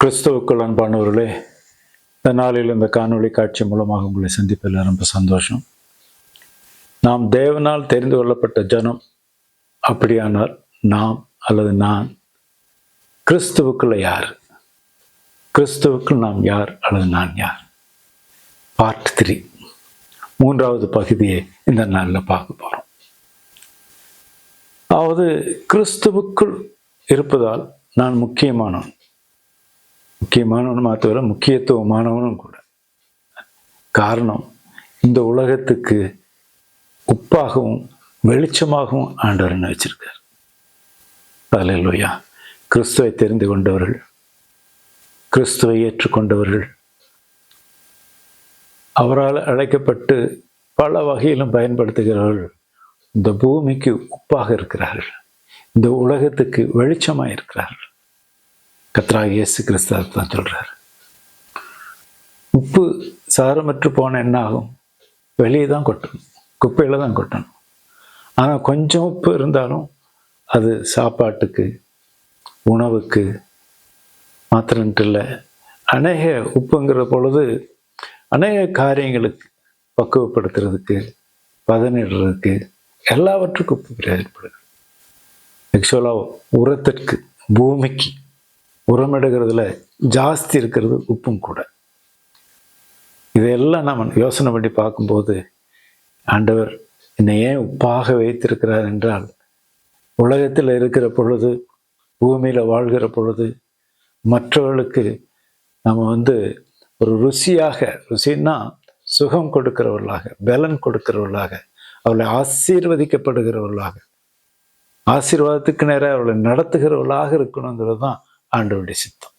கிறிஸ்துவுக்குள் அன்பானவர்களே இந்த நாளில் இந்த காணொளி காட்சி மூலமாக உங்களை சந்திப்பதில் ரொம்ப சந்தோஷம். நாம் தேவனால் தெரிந்து கொள்ளப்பட்ட ஜனம் அப்படியானால் நாம் அல்லது நான் கிறிஸ்துவுக்குள்ள யார்? கிறிஸ்துவுக்குள் நாம் யார் அல்லது நான் யார்? பார்ட் த்ரீ மூன்றாவது பகுதியை இந்த நாளில் பார்க்க போகிறோம் அதாவது கிறிஸ்துவுக்குள் இருப்பதால் நான் முக்கியமானவன். முக்கியமானவனும் மாத்தவிர முக்கியத்துவமானவனும் கூட. காரணம் இந்த உலகத்துக்கு உப்பாகவும் வெளிச்சமாகவும் ஆண்டவர் என்ன வச்சிருக்கார்? அல்லையா கிறிஸ்துவை தெரிந்து கொண்டவர்கள் கிறிஸ்துவை ஏற்றுக்கொண்டவர்கள் அவரால் அழைக்கப்பட்டு பல வகையிலும் பயன்படுத்துகிறவர்கள் இந்த பூமிக்கு உப்பாக இருக்கிறார்கள். இந்த உலகத்துக்கு வெளிச்சமாக இருக்கிறார்கள். கத்ராக இயேசு கிறிஸ்து தான் சொல்கிறார் உப்பு சாரமற்று போன என்ன ஆகும் வெளியே தான் கொட்டணும் குப்பையில் தான் கொட்டணும். ஆனால் கொஞ்சம் உப்பு இருந்தாலும் அது சாப்பாட்டுக்கு உணவுக்கு மாத்திரன்ட்டு இல்லை அநேக உப்புங்கிற பொழுது அநேக காரியங்களுக்கு பக்குவப்படுத்துறதுக்கு பதனிடுறதுக்கு எல்லாவற்றுக்கும் உப்பு பிரயோஜனப்படுது. ஆக்சுவலாக உரத்திற்கு பூமிக்கு உரமிடுகிறதுல ஜாஸ்தி இருக்கிறது உப்பும் கூட. இதையெல்லாம் நாம் யோசனை பண்ணி பார்க்கும்போது ஆண்டவர் என்னை ஏன் உப்பாக வைத்திருக்கிறார் என்றால் உலகத்தில் இருக்கிற பொழுது பூமியில் வாழ்கிற பொழுது மற்றவர்களுக்கு நம்ம வந்து ஒரு ருசியாக ருசின்னா சுகம் கொடுக்கிறவர்களாக பலன் கொடுக்கிறவர்களாக அவளை ஆசீர்வதிக்கப்படுகிறவர்களாக ஆசீர்வாதத்துக்கு நேராக அவளை நடத்துகிறவர்களாக இருக்கணுங்கிறது தான் ஆண்டவருடைய சித்தம்.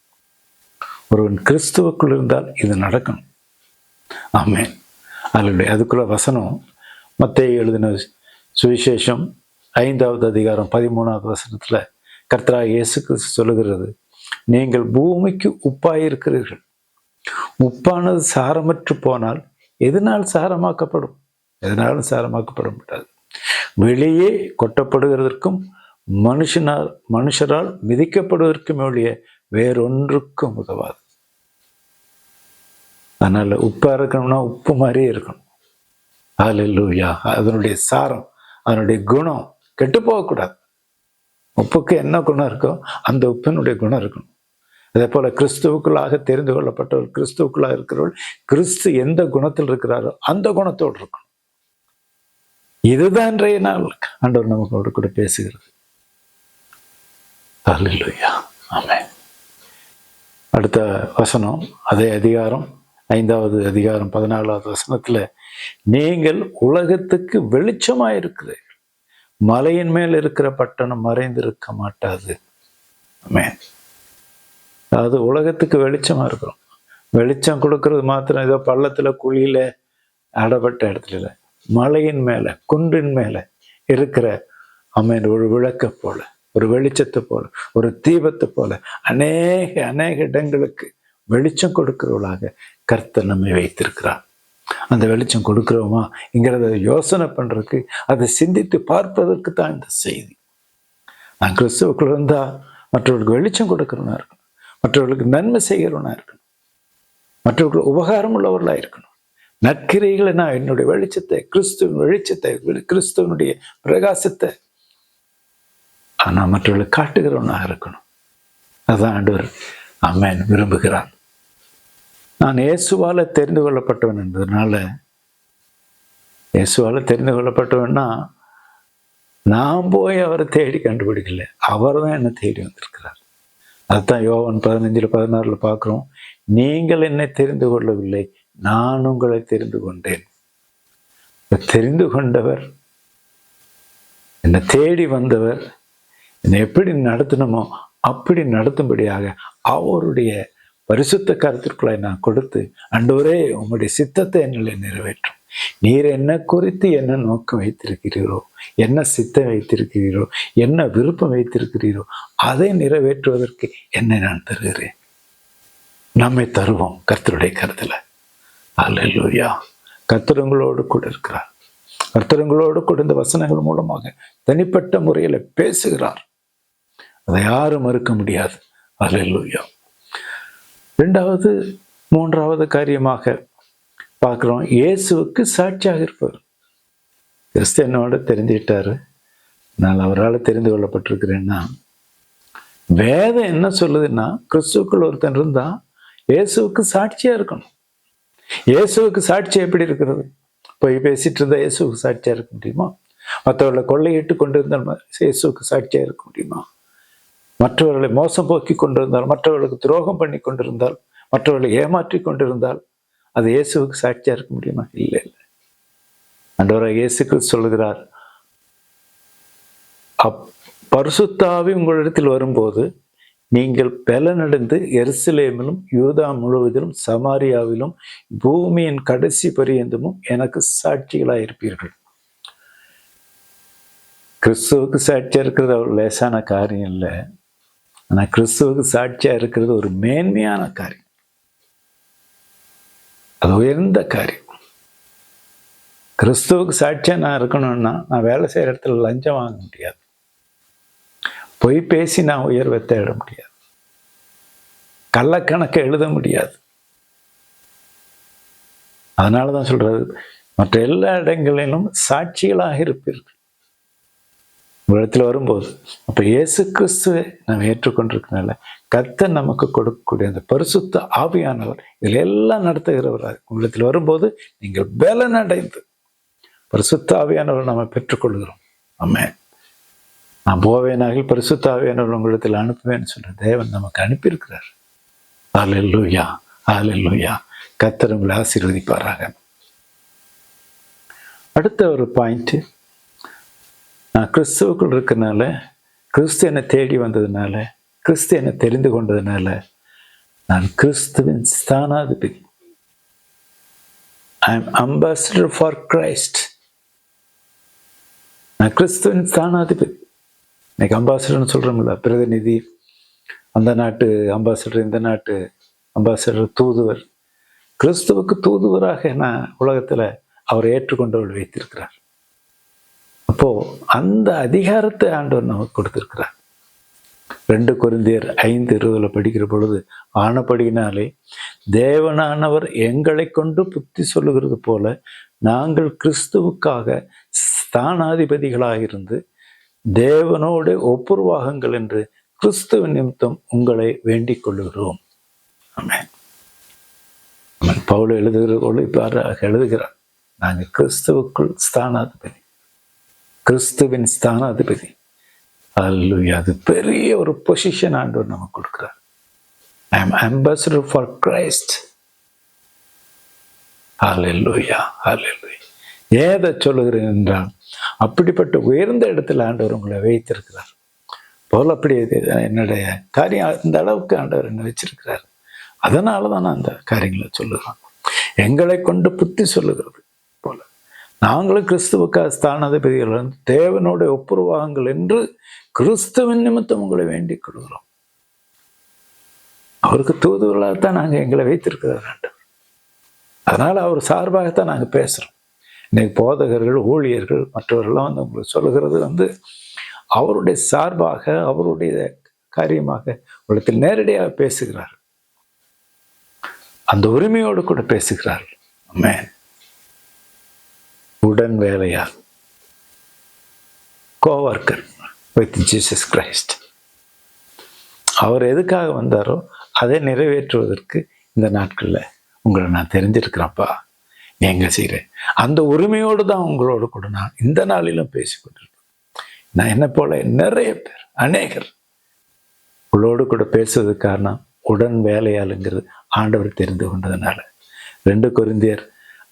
ஒருவன் கிறிஸ்துவுக்குள் இருந்தால் இது நடக்கும். ஆமேன். அதனுடைய அதுக்குள்ள வசனம் மத்திய எழுதின சுவிசேஷம் ஐந்தாவது அதிகாரம் பதிமூணாவது வசனத்தில் கர்த்தரா இயேசு கிறிஸ்து சொல்லுகிறது நீங்கள் பூமிக்கு உப்பாயிருக்கிறீர்கள். உப்பானது சாரமற்று போனால் எதனால் சாரமாக்கப்படும்? எதனாலும் சாரமாக்கப்பட முடியாது வெளியே கொட்டப்படுகிறதற்கும் மனுஷனால் மனுஷரால் மிதிக்கப்படுவதற்கும் ஒழிய வேறொன்றுக்கும் உதவாது. அதனால உப்பா இருக்கணும்னா உப்பு மாதிரியே இருக்கணும். ஹalleluya. அதனுடைய சாரம் அதனுடைய குணம் கெட்டு போகக்கூடாது. உப்புக்கு என்ன குணம் இருக்கோ அந்த உப்பினுடைய குணம் இருக்கணும். அதே போல கிறிஸ்துவுக்குள்ளாக தெரிந்து கொள்ளப்பட்டவர் கிறிஸ்துவுக்குள்ளாக இருக்கிறவர்கள் கிறிஸ்து எந்த குணத்தில் இருக்கிறாரோ அந்த குணத்தோடு இருக்கணும். இதுதான் இன்றைய நாள். ஆண்டவர் நமக்கு கூட பேசுகிறது. அல்லா ஆமென் அடுத்த வசனம் அதே அதிகாரம் ஐந்தாவது அதிகாரம் பதினாலாவது வசனத்துல நீங்கள் உலகத்துக்கு வெளிச்சமாக இருக்கிறீர்கள் மலையின் மேல் இருக்கிற பட்டணம் மறைந்திருக்க மாட்டாது. ஆமென் அதாவது உலகத்துக்கு வெளிச்சமா இருக்கிறோம். வெளிச்சம் கொடுக்கறது மாத்திரம் ஏதோ பள்ளத்துல குழியில அடப்பட்ட இடத்துல இல்லை மலையின் மேல குன்றின் மேல இருக்கிற அமேன் ஒரு விளக்க போல. ஒரு வெளிச்சத்தை போல ஒரு தீபத்தை போல அநேக அநேக இடங்களுக்கு வெளிச்சம் கொடுக்கிறவளாக கர்த்தர் நம்மை வைத்திருக்கிறார். அந்த வெளிச்சம் கொடுக்கிறோமா இங்கிறத யோசனை பண்றதுக்கு அதை சிந்தித்து பார்ப்பதற்கு தான் இந்த செய்தி. நான் கிறிஸ்துவுக்குள்ள இருந்தால் மற்றவர்களுக்கு வெளிச்சம் கொடுக்கிறவனா இருக்கணும். மற்றவர்களுக்கு நன்மை செய்கிறவனா இருக்கணும். மற்றவர்களுக்கு உபகாரம் உள்ளவர்களாக இருக்கணும். நற்கிரைகளை நான் என்னுடைய வெளிச்சத்தை கிறிஸ்துவின் வெளிச்சத்தை கிறிஸ்துவனுடைய பிரகாசத்தை ஆனால் மற்றவர்களை காட்டுகிறவனாக இருக்கணும். அதான் ஆண்டவர் அம்மன் விரும்புகிறான் நான் இயேசுவால தெரிந்து கொள்ளப்பட்டவன் என்பதனால இயேசுவால தெரிந்து கொள்ளப்பட்டவன்னா நான் போய் அவரை தேடி கண்டுபிடிக்கல. அவர் தான் என்னை தேடி வந்திருக்கிறார். அதுதான் யோவன் பதினஞ்சில் பதினாறுல பார்க்குறோம். நீங்கள் என்னை தெரிந்து கொள்ளவில்லை நான் உங்களை தெரிந்து கொண்டேன். தெரிந்து கொண்டவர் என்னை தேடி வந்தவர் என்னை எப்படி நடத்தினமோ அப்படி நடத்தும்படியாக அவருடைய பரிசுத்த கருத்திற்குள்ளே நான் கொடுத்து அண்டோரே உங்களுடைய சித்தத்தை என்னில் நிறைவேற்றும். நீர் என்ன குறித்து என்ன நோக்கம் வைத்திருக்கிறீரோ என்ன சித்தம் வைத்திருக்கிறீரோ என்ன விருப்பம் வைத்திருக்கிறீரோ அதை நிறைவேற்றுவதற்கு என்னை நான் தருகிறேன். நம்மை தருவோம் கர்த்தருடைய கருத்துல. அல்லா கர்த்தரங்களோடு கூட இருக்கிறார். கர்த்தரங்களோடு கூட இந்த வசனங்கள் மூலமாக தனிப்பட்ட முறையில் பேசுகிறார். அதை யாரும் மறுக்க முடியாது. அல்லா ரெண்டாவது மூன்றாவது காரியமாக பார்க்குறோம். இயேசுவுக்கு சாட்சியாக இருப்பார் கிறிஸ்தனோட தெரிஞ்சுக்கிட்டாரு நான் அவரால் தெரிந்து கொள்ளப்பட்டிருக்கிறேன்னா வேதம் என்ன சொல்லுதுன்னா கிறிஸ்துக்குள் ஒருத்தன் இருந்தால் இயேசுவுக்கு சாட்சியாக இருக்கணும். இயேசுவுக்கு சாட்சி எப்படி இருக்கிறது? போய் பேசிட்டு இருந்தால் இயேசுவுக்கு சாட்சியாக இருக்க முடியுமா? மற்றவர்களை கொள்ளையிட்டு கொண்டு இருந்த மாதிரி இயேசுவுக்கு சாட்சியாக இருக்க முடியுமா? மற்றவர்களை மோசம் போக்கி கொண்டிருந்தால் மற்றவர்களுக்கு துரோகம் பண்ணி கொண்டிருந்தால் மற்றவர்களை ஏமாற்றி கொண்டிருந்தால் அது இயேசுவுக்கு சாட்சியாக இருக்க முடியுமா? இல்லை. இல்லை அன்றவராக இயேசுக்கு சொல்லுகிறார் அப் பரிசுத்தாவி உங்களிடத்தில் வரும்போது நீங்கள் பலனடைந்து எருசலேமிலும் யூதா முழுவதிலும் சமாரியாவிலும் பூமியின் கடைசி பரியந்தமும் எனக்கு சாட்சிகளாக இருப்பீர்கள் கிறிஸ்துவுக்கு சாட்சியாக இருக்கிறது அவர் லேசான காரியம் இல்லை. ஆனால் கிறிஸ்துவுக்கு சாட்சியா இருக்கிறது ஒரு மேன்மையான காரியம். அது உயர்ந்த காரியம். கிறிஸ்துவுக்கு சாட்சியா நான் இருக்கணும்னா நான் வேலை செய்கிற இடத்துல லஞ்சம் வாங்க முடியாது. பொய் பேசி நான் உயர்வை தேட முடியாது. கள்ளக்கணக்கை எழுத முடியாது. அதனால தான் சொல்றது மற்ற எல்லா இடங்களிலும் சாட்சிகளாக இருப்பீர்கள். உலகத்தில் வரும்போது அப்போ இயேசு கிறிஸ்துவை நம்ம ஏற்றுக்கொண்டிருக்கனால கர்த்தர் நமக்கு கொடுக்கக்கூடிய அந்த பரிசுத்த ஆவியானவர் இதில் எல்லாம் நடத்துகிறவராக உலகத்தில் வரும்போது நீங்கள் பலன் அடைந்து பரிசுத்த ஆவியானவர் நம்ம பெற்றுக்கொள்கிறோம். அம்மே நான் போவேனாக பரிசுத்த ஆவியானவர் உங்களிடத்தில் அனுப்புவேன்னு சொல்ற தேவன் நமக்கு அனுப்பியிருக்கிறார். ஆலெல்லுயா ஆலெல்லுயா கர்த்தர் உங்களை ஆசீர்வதிப்பாராக. அடுத்த ஒரு பாயிண்ட் நான் கிறிஸ்துவுக்குள் இருக்கிறனால கிறிஸ்து என்னை தேடி வந்ததுனால கிறிஸ்து என்னை தெரிந்து கொண்டதுனால நான் கிறிஸ்துவின் ஸ்தானாதிபதி. I am ambassador for Christ நான் கிறிஸ்துவின் ஸ்தானாதிபதி. இன்னைக்கு அம்பாசிடர்னு சொல்கிறோம்ல பிரதிநிதி. அந்த நாட்டு அம்பாசிடர் இந்த நாட்டு அம்பாசிடர் தூதுவர். கிறிஸ்துவுக்கு தூதுவராக நான் உலகத்தில் அவரை ஏற்றுக்கொண்டவர்கள் வைத்திருக்கிறார். அப்போது அந்த அதிகாரத்தை ஆண்டவர் நமக்கு கொடுத்துருக்கிறார். ரெண்டு குருந்தியர் ஐந்து இருபதுல படிக்கிற பொழுது ஆனபடியினாலே தேவனானவர் எங்களை கொண்டு புத்தி சொல்லுகிறது போல நாங்கள் கிறிஸ்துவுக்காக ஸ்தானாதிபதிகளாக இருந்து தேவனோடு ஒப்புருவாகங்கள் என்று கிறிஸ்துவ நிமித்தம் உங்களை வேண்டிக் கொள்ளுகிறோம். பவுல பவுல் எழுதுகிற பொழுது இவ்வாறாக எழுதுகிறார். நாங்கள் கிறிஸ்துவுக்குள் ஸ்தானாதிபதி. கிறிஸ்துவின் ஸ்தானாதிபதி. அல்லுயா அது பெரிய ஒரு பொசிஷன் ஆண்டவர் நமக்கு கொடுக்குறார். I am ambassador for Christ ஹalleluya ஹalleluya ஏதை சொல்லுகிறேன் என்றால் அப்படிப்பட்ட உயர்ந்த இடத்துல ஆண்டவர் உங்களை வைத்திருக்கிறார். போல் அப்படி என்னுடைய காரியம் இந்த அளவுக்கு ஆண்டவர் என்ன வச்சிருக்கிறார். அதனால தான் நான் அந்த காரியங்களை சொல்லுகிறேன். எங்களை கொண்டு புத்தி சொல்லுகிறது. நாங்களும் கிறிஸ்துவுக்காக ஸ்தானாதிபதிகள் தேவனுடைய தேவனோட ஒப்புருவாங்கள் என்று கிறிஸ்துவின் நிமித்தம் உங்களை வேண்டிக் கொள்கிறோம். அவருக்கு தூதுவர்களாகத்தான் நாங்கள் எங்களை வைத்திருக்கிறார் ஆண்டவர். அதனால் அவர் சார்பாகத்தான் நாங்கள் பேசுகிறோம் இன்னைக்கு போதகர்கள் ஊழியர்கள் மற்றவர்கள்லாம் வந்து உங்களுக்கு சொல்லுகிறது வந்து அவருடைய சார்பாக அவருடைய காரியமாக உலகத்தில் நேரடியாக பேசுகிறார் அந்த உரிமையோடு கூட பேசுகிறார் மேன் உடன் வேலையார் கோவர்க்கர் வித் ஜீசஸ் கிரைஸ்ட் அவர் எதுக்காக வந்தாரோ அதை நிறைவேற்றுவதற்கு இந்த நாட்களில் உங்களை நான் தெரிஞ்சிருக்கிறேன்ப்பா. நீ எங்க செய்கிறேன் அந்த உரிமையோடு தான் உங்களோடு கூட நான் இந்த நாளிலும் பேசிக்கொண்டிருப்பேன் நான் என்ன போல நிறைய பேர் அநேகர் உங்களோடு கூட பேசுவதற்கு காரணம் உடன் வேலையாளுங்கிறது ஆண்டவர் தெரிந்து கொண்டதுனால. ரெண்டு குருந்தியர்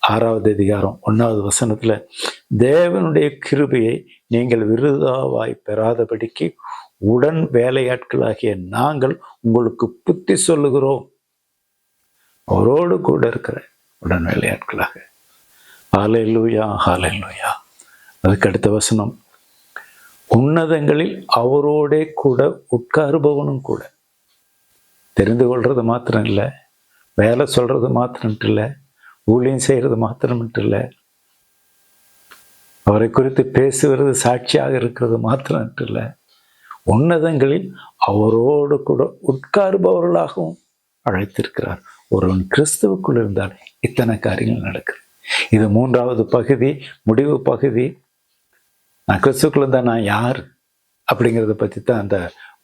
ஆறாவது அதிகாரம் ஒன்றாவது வசனத்தில் தேவனுடைய கிருபையை நீங்கள் விருதாவாய் பெறாதபடிக்கு உடன் வேலையாட்களாகிய நாங்கள் உங்களுக்கு புத்தி சொல்லுகிறோம். அவரோடு கூட இருக்கிற உடன் வேலையாட்களாக. ஹாலை லூயா ஹாலை லூயா அதுக்கு அடுத்த வசனம் உன்னதங்களில் அவரோடே கூட உட்காருபவனும் கூட. தெரிந்து கொள்றது மாத்திரம் இல்லை வேலை சொல்றது மாத்திரம் இல்லை ஊழியம் செய்கிறது மாத்திரம் இல்லை அவரை குறித்து பேசுகிறது சாட்சியாக இருக்கிறது மாத்திரம் இல்லை உன்னதங்களில் அவரோடு கூட உட்காருபவர்களாகவும் அழைத்திருக்கிறார். ஒருவன் கிறிஸ்துவுக்குள் இருந்தால் இத்தனை காரியங்கள் நடக்குது. இது மூன்றாவது பகுதி முடிவு பகுதி. நான் கிறிஸ்துக்குள்ள இருந்தால் நான் யார் அப்படிங்கிறத பற்றி தான் அந்த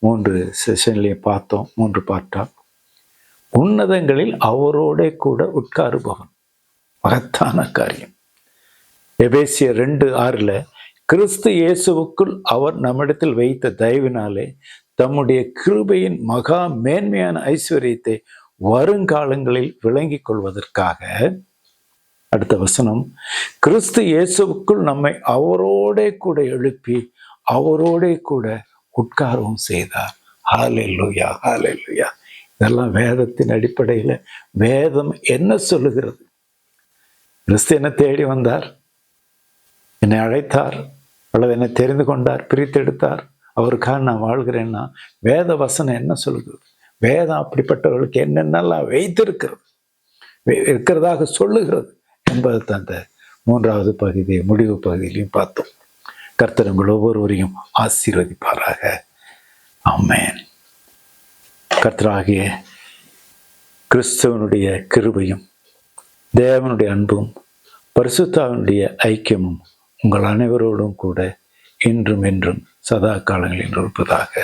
மூன்று செஷன்லேயும் பார்த்தோம் மூன்று பார்ட்டாக உன்னதங்களில் அவரோட கூட உட்காருபவன். மகத்தான காரியம். எபேசிய ரெண்டு ஆறில் கிறிஸ்து இயேசுவுக்குள் அவர் நம்மிடத்தில் வைத்த தயவினாலே தம்முடைய கிருபையின் மகா மேன்மையான ஐஸ்வர்யத்தை வருங்காலங்களில் விளங்கிக் கொள்வதற்காக அடுத்த வசனம் கிறிஸ்து இயேசுவுக்குள் நம்மை அவரோட கூட எழுப்பி அவரோட கூட உட்காரவும் செய்தார். ஹாலெல்லுயா ஹாலெல்லுயா இதெல்லாம் வேதத்தின் அடிப்படையில் வேதம் என்ன சொல்லுகிறது? கிறிஸ்து என்ன தேடி வந்தார். என்னை அழைத்தார். அல்லது என்னை தெரிந்து கொண்டார் பிரித்தெடுத்தார் அவருக்காக நான் வாழ்கிறேன்னா வேத வசனம் என்ன சொல்லுகிறது வேதம் அப்படிப்பட்டவர்களுக்கு என்னென்னலாம் வைத்திருக்கிறது? இருக்கிறதாக சொல்லுகிறது என்பது அந்த மூன்றாவது பகுதி முடிவு பகுதியிலையும் பார்த்தோம். கர்த்தருங்கள் ஒவ்வொருவரையும் ஆசீர்வதிப்பாராக. ஆமேன். கர்த்தராகிய கிறிஸ்தவனுடைய கிருபையும் தேவனுடைய அன்பும் பரிசுத்தாவினுடைய ஐக்கியமும் உங்கள் அனைவரோடும் கூட இன்றும் என்றும் சதா காலங்களில் இருப்பதாக